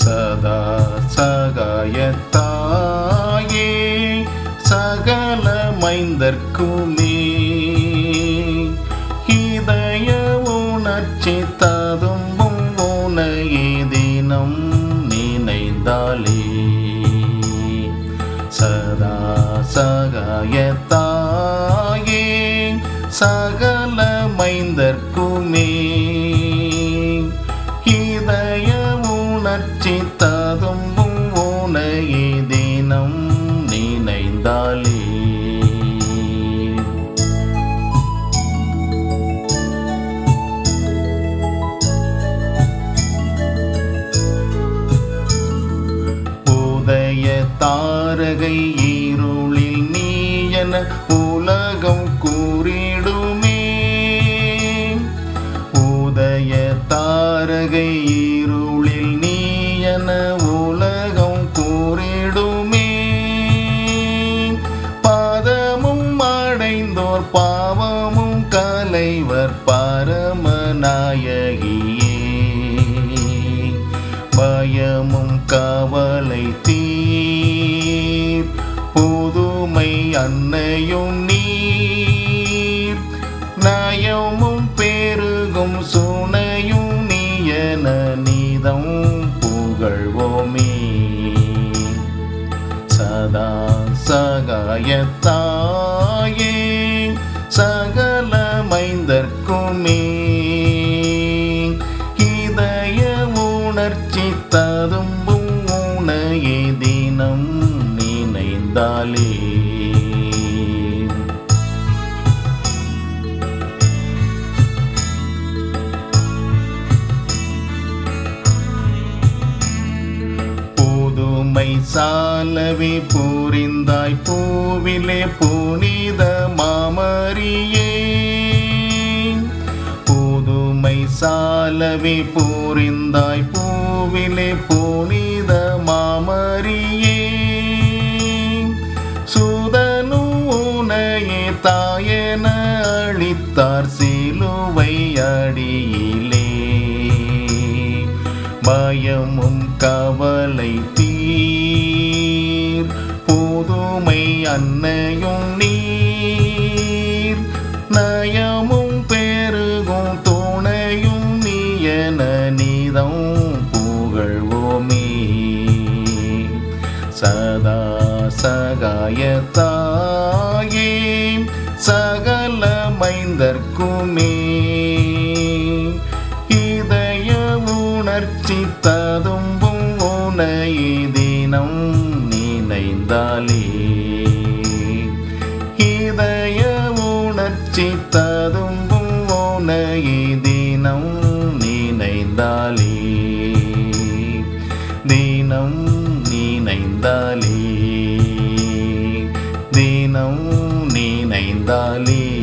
சதா சகாயத்தாயே சகல மைந்தர்க்குமே இதய உணர்ச்சி ததும்பும் உனையே தினம் நினைந்தாலே. சதா சகாயத்தாயே சகல மைந்தர்க்குமே உணர்ச்சி ததும்பும் உனையே தினம் நினைந்தாலே. உதய தாரகை இருளில் நீ என உலகம் கூறிடுமே. உதய தாரகை இருளில் என உலகம் கூறிடுமே. பாதமும் அடைந்தோர் பாவமும் கலைவர் பரமநாயகியே. பயமும் கவலை தீர். புதுமை அன்னையும் நீர். நயமும் பெருகும் சுனையும் நீ என நீதம் சதா சகாயத்தாயே சகல மைந்தர்க்குமே இதய உணர்ச்சி ததும்பும் உனையே தினம் நினைந்தாலே சாலவே பூரிந்தாய் பூவிலே புனித மாமரியே. புதுமை சாலவே பூரிந்தாய் பூவிலே புனித மாமரியே. சுதனு உனையே தாயன அளித்தார் சிலுவை அடியிலே. பயமும் கவலை அன்னையும் நீர் நயமும் பெருகும் துணையும் நீயன நீதம் புகழ்வோமே. சதா சகாயத்தாயே சகல மைந்தர்க்குமே. இதய உணர்ச்சி ததும்பும் உனை தினம் நினைந்தால் உணர்ச்சி ததும்பும் உனையே தினம் நினைந்தாலே. தினம் நினைந்தாலே. தினம் நினைந்தாலே.